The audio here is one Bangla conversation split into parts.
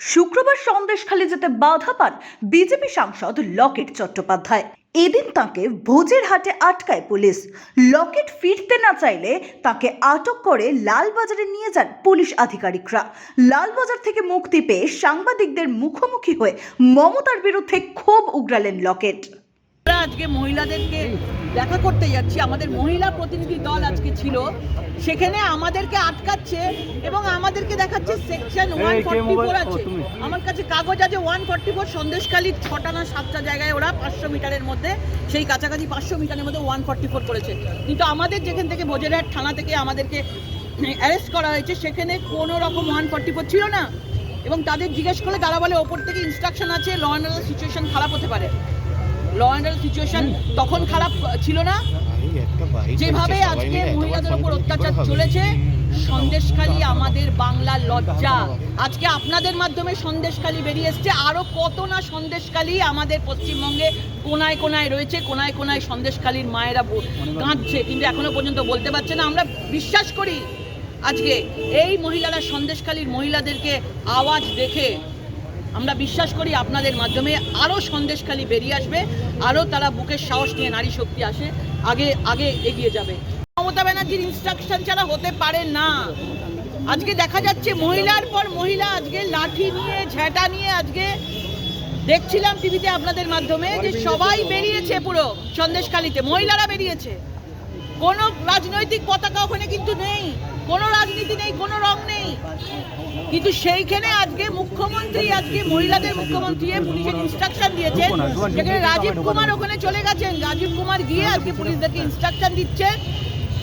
শুক্রবার সন্দেশখালি যেতে বাধা পান বিজেপি সাংসদ লকেট চট্টোপাধ্যায়। এদিন তাকে ভোজের হাটে আটকায় পুলিশ। লকেট ফিরতে না চাইলে তাকে আটক করে লালবাজারে নিয়ে যান পুলিশ আধিকারিকরা। লালবাজার থেকে মুক্তি পেয়ে সাংবাদিকদের মুখোমুখি হয়ে মমতার বিরুদ্ধে ক্ষোভ উগরালেন লকেট। আজকে মহিলাদেরকে দেখা করতে যাচ্ছি। আমাদের মহিলা প্রতিনিধি দল আজকে ছিল। সেখানে আমাদেরকে আটকাচ্ছে এবং আমাদেরকে দেখাচ্ছে সেকশন ওয়ান ফর্টি ফোর আছে। আমার কাছে কাগজ আছে ওয়ান ফর্টি ফোর সন্দেশকালীর ছটা না সাতটা জায়গায় ওরা পাঁচশো মিটারের মধ্যে সেই কাছাকাছি পাঁচশো মিটারের মধ্যে ওয়ান ফর্টি ফোর করেছে। কিন্তু আমাদের যেখান থেকে ভোজেরহাট থানা থেকে আমাদেরকে অ্যারেস্ট করা হয়েছে সেখানে কোনো রকম ওয়ান ফর্টি ফোর ছিল না। এবং তাদের জিজ্ঞেস করলে তারা বলে ওপর থেকে ইনস্ট্রাকশন আছে ল অ্যান্ড সিচুয়েশন খারাপ হতে পারে। ল অ্যান্ড অর্ডার সিচুয়েশন তখন খারাপ ছিল না? যেভাবে আজকে মহিলাদের উপর অত্যাচার চলেছে, সন্দেশখালী আমাদের বাংলার লজ্জা। আজকে আপনাদের মাধ্যমে সন্দেশখালী বেরিয়ে এসছে। আরও কত না সন্দেশখালী আমাদের পশ্চিমবঙ্গে কোনায় কোনায় রয়েছে, কোনায় কোনায় সন্দেশখালীর মায়েরা কাঁদছে। কিন্তু এখনও পর্যন্ত বলতে পারছে না। আমরা বিশ্বাস করি আজকে এই মহিলারা সন্দেশখালীর মহিলাদেরকে আওয়াজ দেখে আমরা বিশ্বাস করি আপনাদের মাধ্যমে আরও সন্দেশখালী বেরিয়ে আসবে, আরও তারা বুকের সাহস নিয়ে নারী শক্তি আসে, আগে আগে এগিয়ে যাবে। মমতা ব্যানার্জির ইনস্ট্রাকশন ছাড়া হতে পারে না। আজকে দেখা যাচ্ছে মহিলার পর মহিলা, আজকে লাঠি নিয়ে, ঝেঁটা নিয়ে আজকে দেখছিলাম টিভিতে আপনাদের মাধ্যমে যে সবাই বেরিয়েছে পুরো সন্দেশখালীতে, মহিলারা বেরিয়েছে। কোনো রাজনৈতিক পতাকা ওখানে কিন্তু নেই। কোনো রাজনীতি নেই কোনো রং নেই। কিন্তু সেইখানে আজকে মুখ্যমন্ত্রী আজকে মহিলাদের মুখ্যমন্ত্রী পুলিশের ইনস্ট্রাকশন দিয়েছেন। সেখানে রাজীব কুমার ওখানে চলে গেছেন। রাজীব কুমার গিয়ে আজকে পুলিশদেরকে ইনস্ট্রাকশন দিচ্ছে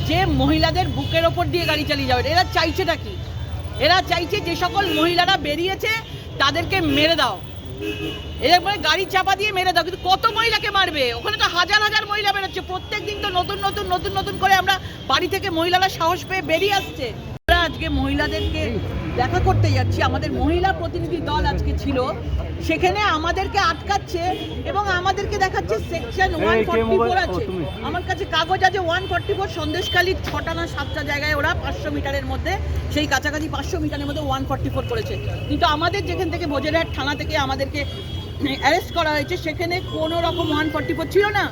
যে মহিলাদের বুকের ওপর দিয়ে গাড়ি চালিয়ে যাবে। এরা চাইছেটা কি? এরা চাইছে যে সকল মহিলারা বেরিয়েছে তাদেরকে মেরে দাও। মানে গাড়ি চাপা দিয়ে মেরে দাও, কিন্তু কত মহিলাকে মারবে? ওখানে তো হাজার হাজার মহিলা বেরোচ্ছে। প্রত্যেক দিন তো নতুন নতুন নতুন নতুন করে আমরা বাড়ি থেকে মহিলারা সাহস পেয়ে বেরিয়ে আসছে। আজকে মহিলাদেরকে দেখা করতে যাচ্ছি। আমাদের মহিলা প্রতিনিধি দল আজকে ছিল। সেখানে আমাদেরকে আটকাচ্ছে এবং আমাদেরকে দেখাচ্ছে সেকশন ওয়ান ফর্টি ফোর আছে। আমার কাছে কাগজ আছে ওয়ান ফর্টি ফোর সন্দেশকালীর ছটা না সাতটা জায়গায় ওরা পাঁচশো মিটারের মধ্যে সেই কাছাকাছি পাঁচশো মিটারের মধ্যে ওয়ান ফর্টি ফোর করেছে। কিন্তু আমাদের যেখান থেকে বজেরহাট থানা থেকে আমাদেরকে অ্যারেস্ট করা হয়েছে সেখানে কোনো রকম ওয়ান ফর্টি ফোর ছিল না।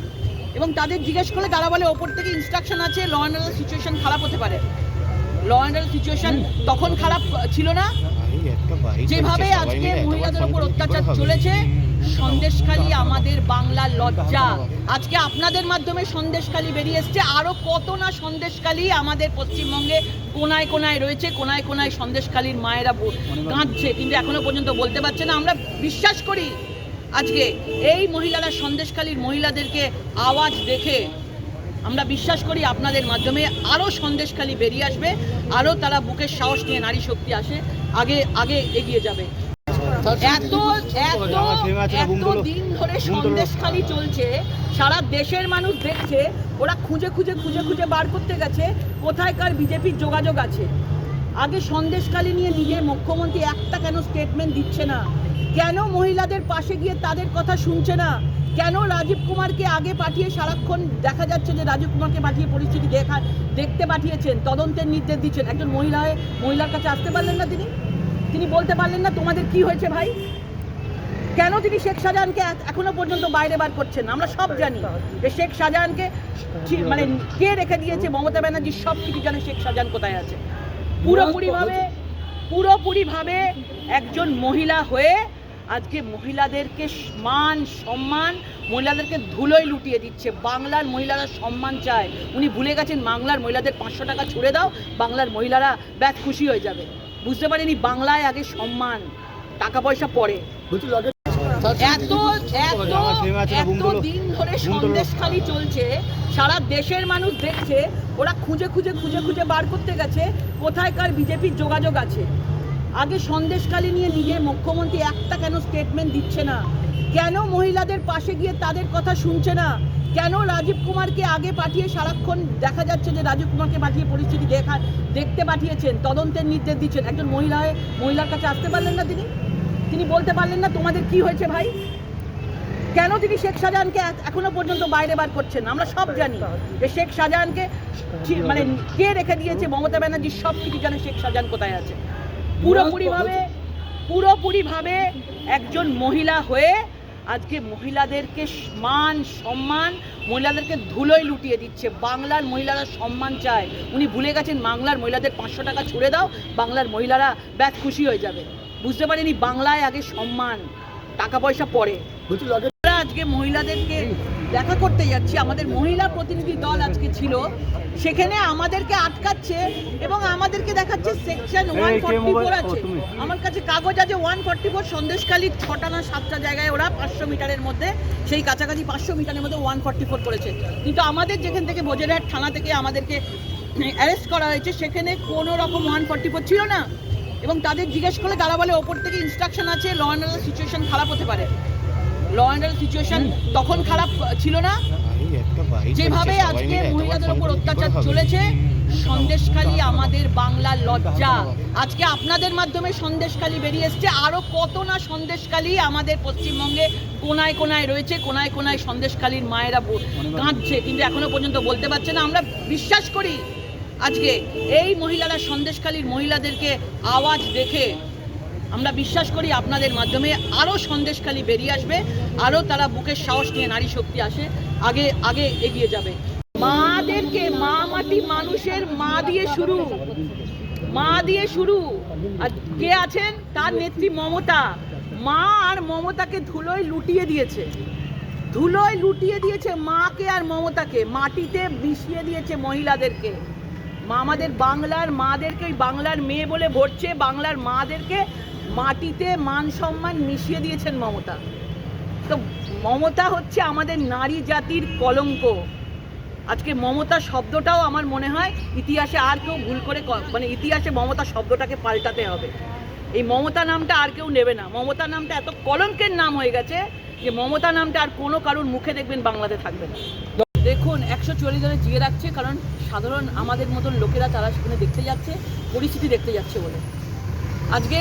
এবং তাদের জিজ্ঞেস করলে তারা বলে ওপর থেকে ইনস্ট্রাকশন আছে ল অ্যান্ড সিচুয়েশন খারাপ হতে পারে। ল অ্যান্ড অর্ডার সিচুয়েশন তখন খারাপ ছিল না? যেভাবে আজকে মহিলাদের উপর অত্যাচার চলেছে, সন্দেশখালী আমাদের বাংলার লজ্জা। আজকে আপনাদের মাধ্যমে সন্দেশখালী বেরিয়ে এসছে। আরও কত না সন্দেশখালী আমাদের পশ্চিমবঙ্গে কোনায় কোনায় রয়েছে, কোনায় কোনায় সন্দেশখালীর মায়েরা কাঁদছে। কিন্তু এখনও পর্যন্ত বলতে পারছে না। আমরা বিশ্বাস করি আজকে এই মহিলারা, সন্দেশখালীর মহিলাদেরকে আওয়াজ দেখে আমরা বিশ্বাস করি আপনাদের মাধ্যমে আরও সন্দেশখালী বেরিয়ে আসবে আরও তারা বুকের সাহস নিয়ে নারী শক্তি আসে, আগে আগে এগিয়ে যাবে। ধরে চলছে, সারা দেশের মানুষ দেখছে, ওরা খুঁজে খুঁজে খুঁজে খুঁজে বার করতে গেছে বিজেপির যোগাযোগ আছে? আগে সন্দেশখালী নিয়ে মুখ্যমন্ত্রী একটা কেন স্টেটমেন্ট দিচ্ছে না? কেন মহিলাদের পাশে গিয়ে তাদের কথা শুনছে না? কেন রাজীব কুমারকে আগে পাঠিয়ে সারাক্ষণ দেখা যাচ্ছে যে রাজীব কুমারকে পাঠিয়ে পরিস্থিতি দেখা, দেখতে পাঠিয়েছেন, তদন্তের নির্দেশ দিচ্ছেন। একজন মহিলা হয়ে মহিলার কাছে আসতে পারলেন না তিনি? তিনি বলতে পারলেন না, তোমাদের কি হয়েছে ভাই? কেন তিনি শেখ শাহজাহানকে এখনও পর্যন্ত বাইরে বার করছেন? আমরা সব জানি যে শেখ শাহজাহানকে মানে কে রেখে দিয়েছে? মমতা ব্যানার্জি সব কিছু জানে শেখ শাহজাহান কোথায় আছে। পুরোপুরিভাবে পুরোপুরিভাবে একজন মহিলা হয়ে আজকে মহিলাদেরকে মান সম্মান, মহিলাদেরকে ধুলোয় লুটিয়ে দিচ্ছে। বাংলার মহিলারা সম্মান চায়। উনি ভুলে গেছেন, বাংলার মহিলাদের পাঁচশো টাকা ছুড়ে দাও, বাংলার মহিলারা ব্যাস খুশি হয়ে যাবে। বুঝতে পারেনি, বাংলায় আগে সম্মান, টাকা পয়সা পরে। এত এত দিন ধরে সন্দেশখালী চলছে, সারা দেশের মানুষ দেখছে, ওরা খুঁজে খুঁজে খুঁজে খুঁজে বার করতে গেছে বিজেপির যোগাযোগ আছে। আগে সন্দেশখালী নিয়ে নিজে মুখ্যমন্ত্রী একটা কেন স্টেটমেন্ট দিচ্ছে না? কেন মহিলাদের পাশে গিয়ে তাদের কথা শুনছে না? কেন রাজীব কুমারকে আগে পাঠিয়ে সারাক্ষণ দেখা যাচ্ছে যে রাজীব কুমারকে পাঠিয়ে পরিস্থিতি দেখা, দেখতে পাঠিয়েছেন, তদন্তের নির্দেশ দিচ্ছেন। একজন মহিলা হয়ে মহিলার কাছে আসতে পারলেন না তিনি? তিনি বলতে পারলেন না তোমাদের কি হয়েছে ভাই? কেন তিনি শেখ শাহজাহানকে এখনও পর্যন্ত বাইরে বার করছেন? আমরা সব জানি যে শেখ শাহজাহানকে মানে কে রেখে দিয়েছে? মমতা ব্যানার্জি সব কিছু জানে শেখ শাহজাহান কোথায় আছে। পুরোপুরিভাবে পুরোপুরিভাবে একজন মহিলা হয়ে আজকে মহিলাদেরকে মান সম্মান, মহিলাদেরকে ধুলোয় লুটিয়ে দিচ্ছে। বাংলার মহিলারা সম্মান চায়। উনি ভুলে গেছেন, বাংলার মহিলাদের পাঁচশো টাকা ছুড়ে দাও, বাংলার মহিলারা ব্যাস খুশি হয়ে যাবে। বুঝতে পারেনি বাংলায় আগে সম্মান, টাকা পয়সা পরে আজকে মহিলাদেরকে দেখা করতে যাচ্ছি। আমাদের মহিলা প্রতিনিধি দল আজকে ছিল। সেখানে আমাদেরকে আটকাচ্ছে এবং আমাদেরকে দেখাচ্ছে সেকশন ওয়ান ফর্টি ফোর আছে। আমার কাছে কাগজ আছে ওয়ান ফর্টি ফোর সন্দেশখালীর ছটা না সাতটা জায়গায় ওরা পাঁচশো মিটারের মধ্যে সেই কাছাকাছি পাঁচশো মিটারের মধ্যে ওয়ান ফর্টি ফোর করেছে। কিন্তু আমাদের যেখান থেকে বোজেরহাট থানা থেকে আমাদেরকে অ্যারেস্ট করা হয়েছে সেখানে কোনো রকম ওয়ান ফর্টি ফোর ছিল না। এবং তাদের জিজ্ঞেস করলে তারা বলে ওপর থেকে ইনস্ট্রাকশন আছে ল অ্যান্ড সিচুয়েশন খারাপ হতে পারে। ল অ্যান্ড অর্ডার সিচুয়েশন তখন খারাপ ছিল না? যেভাবে আজকে মহিলাদের উপর অত্যাচার চলেছে, সন্দেশখালী আমাদের বাংলার লজ্জা। আজকে আপনাদের মাধ্যমে সন্দেশখালী বেরিয়ে এসছে। আরও কত না সন্দেশখালী আমাদের পশ্চিমবঙ্গে কোনায় কোনায় রয়েছে, কোনায় কোনায় সন্দেশখালীর মায়েরা কাঁদছে, কিন্তু এখনও পর্যন্ত বলতে পারছে না। আমরা বিশ্বাস করি আজকে এই মহিলারা সন্দেশখালীর মহিলাদেরকে আওয়াজ দেখে আমরা বিশ্বাস করি আপনাদের মাধ্যমে আরও সন্দেশখালী বেরিয়ে আসবে আরও তারা বুকের সাহস নিয়ে নারী শক্তি আসে, আগে আগে এগিয়ে যাবে। মাদেরকে মা মাটি মানুষের মা দিয়ে শুরু। মা দিয়ে শুরু। আর কে আছেন? তার নেত্রী মমতা। মা আর মমতাকে ধুলোয় লুটিয়ে দিয়েছে। ধুলোয় লুটিয়ে দিয়েছে মাকে আর মমতাকে। মাটিতে মিশিয়ে দিয়েছে মহিলাদেরকে। মা আমাদের বাংলার মাদেরকে বাংলার মেয়ে বলে ভরছে, বাংলার মাদেরকে মাটিতে মান সম্মান মিশিয়ে দিয়েছেন মমতা। তো মমতা হচ্ছে আমাদের নারী জাতির কলঙ্ক। আজকে মমতা শব্দটাও আমার মনে হয় ইতিহাসে আর কেউ ভুল করে মানে ইতিহাসে মমতা শব্দটাকে পাল্টাতে হবে। এই মমতা নামটা আর কেউ নেবে না। মমতা নামটা এত কলঙ্কের নাম হয়ে গেছে যে মমতা নামটা আর কোনো কারোর মুখে দেখবেন বাংলাতে থাকবে না। দেখুন, একশো চল্লিশ জনে জিয়ে রাখছে কারণ সাধারণ আমাদের মতন লোকেরা তারা সেখানে দেখতে যাচ্ছে, পরিস্থিতি দেখতে যাচ্ছে বলে। আজকে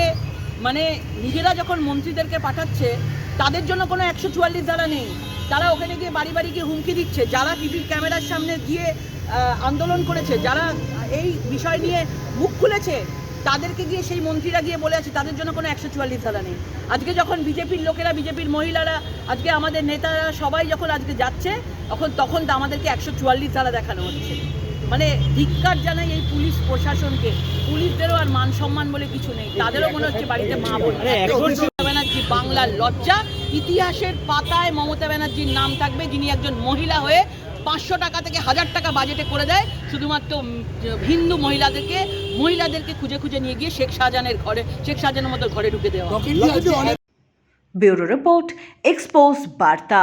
মানে নিজেরা যখন মন্ত্রীদেরকে পাঠাচ্ছে, তাদের জন্য কোনো একশো চুয়াল্লিশ ধারা নেই। তারা ওখানে গিয়ে বাড়ি বাড়ি গিয়ে হুমকি দিচ্ছে। যারা টিভির ক্যামেরার সামনে গিয়ে আন্দোলন করেছে, যারা এই বিষয় নিয়ে মুখ খুলেছে, তাদেরকে গিয়ে সেই মন্ত্রীরা গিয়ে বলে আছে, তাদের জন্য কোনো একশো চুয়াল্লিশ ধারা নেই। আজকে যখন বিজেপির লোকেরা, বিজেপির মহিলারা, আজকে আমাদের নেতারা সবাই যখন আজকে যাচ্ছে, তখন তখন তো আমাদেরকে একশো চুয়াল্লিশ ধারা দেখানো হচ্ছে। মানে ধিক্কার জানাই এই পুলিশ প্রশাসনকে। পুলিশদেরও আর মান সম্মান বলে কিছু নেই। তাদেরও মনে হচ্ছে বাড়িতে মা বোন মমতা ব্যানার্জি বাংলার লজ্জা। ইতিহাসের পাতায় মমতা ব্যানার্জির নাম থাকবে যিনি একজন মহিলা হয়ে পাঁচশো টাকা থেকে হাজার টাকা বাজেটে করে দেয়। শুধুমাত্র হিন্দু মহিলাদেরকে মহিলাদেরকে খুঁজে খুঁজে নিয়ে গিয়ে শেখ শাহজাহানের ঘরে শেখ শাহজাহানের মতো ঘরে ঢুকে দেওয়া ব্যুরো রিপোর্ট এক্সপোজ বার্তা।